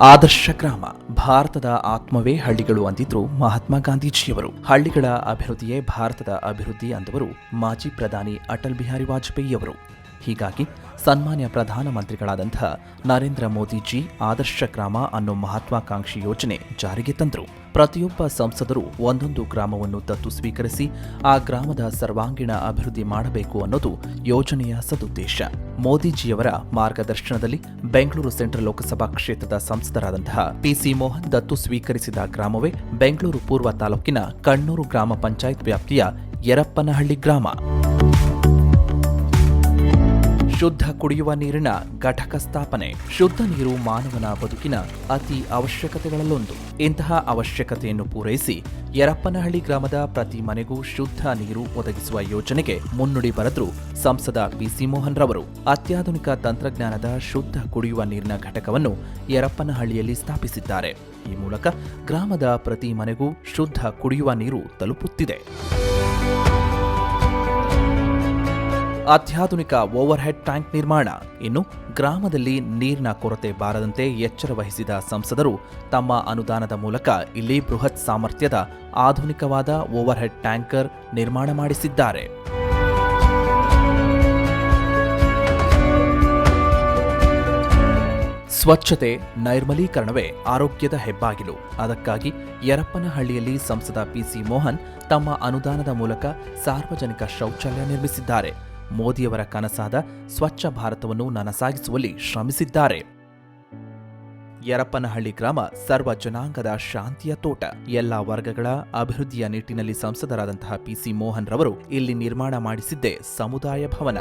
ಆದರ್ಶ ಗ್ರಾಮ. ಭಾರತದ ಆತ್ಮವೇ ಹಳ್ಳಿಗಳು ಅಂದಿದ್ರು ಮಹಾತ್ಮ ಗಾಂಧೀಜಿಯವರು. ಹಳ್ಳಿಗಳ ಅಭಿವೃದ್ಧಿಯೇ ಭಾರತದ ಅಭಿವೃದ್ಧಿ ಅಂದವರು ಮಾಜಿ ಪ್ರಧಾನಿ ಅಟಲ್ ಬಿಹಾರಿ ವಾಜಪೇಯಿಯವರು. ಹೀಗಾಗಿ ಸನ್ಮಾನ್ಯ ಪ್ರಧಾನಮಂತ್ರಿಗಳಾದಂಥ ನರೇಂದ್ರ ಮೋದಿಜಿ, ಆದರ್ಶ ಗ್ರಾಮ ಅನ್ನೋ ಮಹತ್ವಾಕಾಂಕ್ಷಿ ಯೋಜನೆ ಜಾರಿಗೆ ತಂದರು. ಪ್ರತಿಯೊಬ್ಬ ಸಂಸದರು ಒಂದೊಂದು ಗ್ರಾಮವನ್ನು ದತ್ತು ಸ್ವೀಕರಿಸಿ ಆ ಗ್ರಾಮದ ಸರ್ವಾಂಗೀಣ ಅಭಿವೃದ್ಧಿ ಮಾಡಬೇಕು ಅನ್ನೋದು ಯೋಜನೆಯ ಸದುದ್ದೇಶ. ಮೋದಿಜಿಯವರ ಮಾರ್ಗದರ್ಶನದಲ್ಲಿ ಬೆಂಗಳೂರು ಸೆಂಟ್ರಲ್ ಲೋಕಸಭಾ ಕ್ಷೇತ್ರದ ಸಂಸದರಾದಂತಹ ಪಿಸಿ ಮೋಹನ್ ದತ್ತು ಸ್ವೀಕರಿಸಿದ ಗ್ರಾಮವೇ ಬೆಂಗಳೂರು ಪೂರ್ವ ತಾಲೂಕಿನ ಕಣ್ಣೂರು ಗ್ರಾಮ ಪಂಚಾಯತ್ ವ್ಯಾಪ್ತಿಯ ಯರಪ್ಪನಹಳ್ಳಿ ಗ್ರಾಮ. ಶುದ್ಧ ಕುಡಿಯುವ ನೀರಿನ ಘಟಕ ಸ್ಥಾಪನೆ, ಶುದ್ಧ ನೀರು ಮಾನವನ ಬದುಕಿನ ಅತಿ ಅವಶ್ಯಕತೆಗಳಲ್ಲೊಂದು. ಇಂತಹ ಅವಶ್ಯಕತೆಯನ್ನು ಪೂರೈಸಿ ಯರಪ್ಪನಹಳ್ಳಿ ಗ್ರಾಮದ ಪ್ರತಿ ಮನೆಗೂ ಶುದ್ಧ ನೀರು ಒದಗಿಸುವ ಯೋಜನೆಗೆ ಮುನ್ನುಡಿ ಬರೆದ್ರು ಸಂಸದ ಪಿಸಿ ಮೋಹನ್ ರವರು. ಅತ್ಯಾಧುನಿಕ ತಂತ್ರಜ್ಞಾನದ ಶುದ್ಧ ಕುಡಿಯುವ ನೀರಿನ ಘಟಕವನ್ನು ಯರಪ್ಪನಹಳ್ಳಿಯಲ್ಲಿ ಸ್ಥಾಪಿಸಿದ್ದಾರೆ. ಈ ಮೂಲಕ ಗ್ರಾಮದ ಪ್ರತಿ ಮನೆಗೂ ಶುದ್ಧ ಕುಡಿಯುವ ನೀರು ತಲುಪುತ್ತಿದೆ. ಅತ್ಯಾಧುನಿಕ ಓವರ್ ಹೆಡ್ ಟ್ಯಾಂಕ್ ನಿರ್ಮಾಣ. ಇನ್ನು ಗ್ರಾಮದಲ್ಲಿ ನೀರಿನ ಕೊರತೆ ಬಾರದಂತೆ ಎಚ್ಚರ ವಹಿಸಿದ ಸಂಸದರು ತಮ್ಮ ಅನುದಾನದ ಮೂಲಕ ಇಲ್ಲಿ ಬೃಹತ್ ಸಾಮರ್ಥ್ಯದ ಆಧುನಿಕವಾದ ಓವರ್ ಹೆಡ್ ಟ್ಯಾಂಕರ್ ನಿರ್ಮಾಣ ಮಾಡಿಸಿದ್ದಾರೆ. ಸ್ವಚ್ಛತೆ, ನೈರ್ಮಲೀಕರಣವೇ ಆರೋಗ್ಯದ ಹೆಬ್ಬಾಗಿಲು. ಅದಕ್ಕಾಗಿ ಯರಪ್ಪನಹಳ್ಳಿಯಲ್ಲಿ ಸಂಸದ ಪಿಸಿ ಮೋಹನ್ ತಮ್ಮ ಅನುದಾನದ ಮೂಲಕ ಸಾರ್ವಜನಿಕ ಶೌಚಾಲಯ ನಿರ್ಮಿಸಿದ್ದಾರೆ. ಮೋದಿಯವರ ಕನಸಾದ ಸ್ವಚ್ಛ ಭಾರತವನ್ನು ನನಸಾಗಿಸುವಲ್ಲಿ ಶ್ರಮಿಸಿದ್ದಾರೆ. ಯರಪ್ಪನಹಳ್ಳಿ ಗ್ರಾಮ ಸರ್ವ ಜನಾಂಗದ ಶಾಂತಿಯ ತೋಟ. ಎಲ್ಲ ವರ್ಗಗಳ ಅಭಿವೃದ್ಧಿಯ ನಿಟ್ಟಿನಲ್ಲಿ ಸಂಸದರಾದಂತಹ ಪಿಸಿ ಮೋಹನ್ ರವರು ಇಲ್ಲಿ ನಿರ್ಮಾಣ ಮಾಡಿಸಿದ್ದೇ ಸಮುದಾಯ ಭವನ.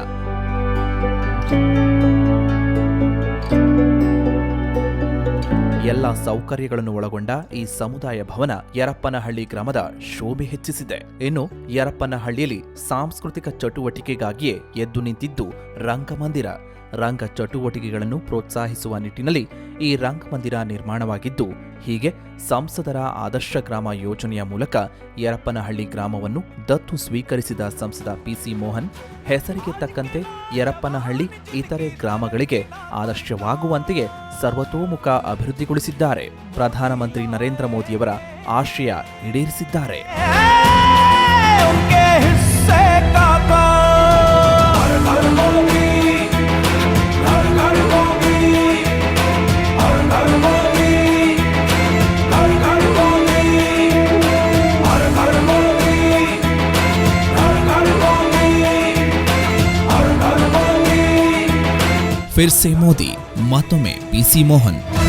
ಎಲ್ಲ ಸೌಕರ್ಯಗಳನ್ನು ಒಳಗೊಂಡ ಈ ಸಮುದಾಯ ಭವನ ಯರಪ್ಪನಹಳ್ಳಿ ಗ್ರಾಮದ ಶೋಭೆ ಹೆಚ್ಚಿಸಿದೆ. ಇನ್ನು ಯರಪ್ಪನಹಳ್ಳಿಯಲ್ಲಿ ಸಾಂಸ್ಕೃತಿಕ ಚಟುವಟಿಕೆಗಾಗಿಯೇ ಎದ್ದು ನಿಂತಿದ್ದು ರಂಗಮಂದಿರ. ರಂಗ ಚಟುವಟಿಕೆಗಳನ್ನು ಪ್ರೋತ್ಸಾಹಿಸುವ ನಿಟ್ಟಿನಲ್ಲಿ ಈ ರಂಗಮಂದಿರ ನಿರ್ಮಾಣವಾಗಿದ್ದು, ಹೀಗೆ ಸಂಸದರ ಆದರ್ಶ ಗ್ರಾಮ ಯೋಜನೆಯ ಮೂಲಕ ಯರಪ್ಪನಹಳ್ಳಿ ಗ್ರಾಮವನ್ನು ದತ್ತು ಸ್ವೀಕರಿಸಿದ ಸಂಸದ ಪಿಸಿ ಮೋಹನ್, ಹೆಸರಿಗೆ ತಕ್ಕಂತೆ ಯರಪ್ಪನಹಳ್ಳಿ ಇತರೆ ಗ್ರಾಮಗಳಿಗೆ ಆದರ್ಶವಾಗುವಂತೆಯೇ ಸರ್ವತೋಮುಖ ಅಭಿವೃದ್ಧಿಗೊಳಿಸಿದ್ದಾರೆ. ಪ್ರಧಾನಮಂತ್ರಿ ನರೇಂದ್ರ ಮೋದಿಯವರ ಆಶಯ ಈಡೇರಿಸಿದ್ದಾರೆ. फिर से मोदी मातों में पीसी मोहन।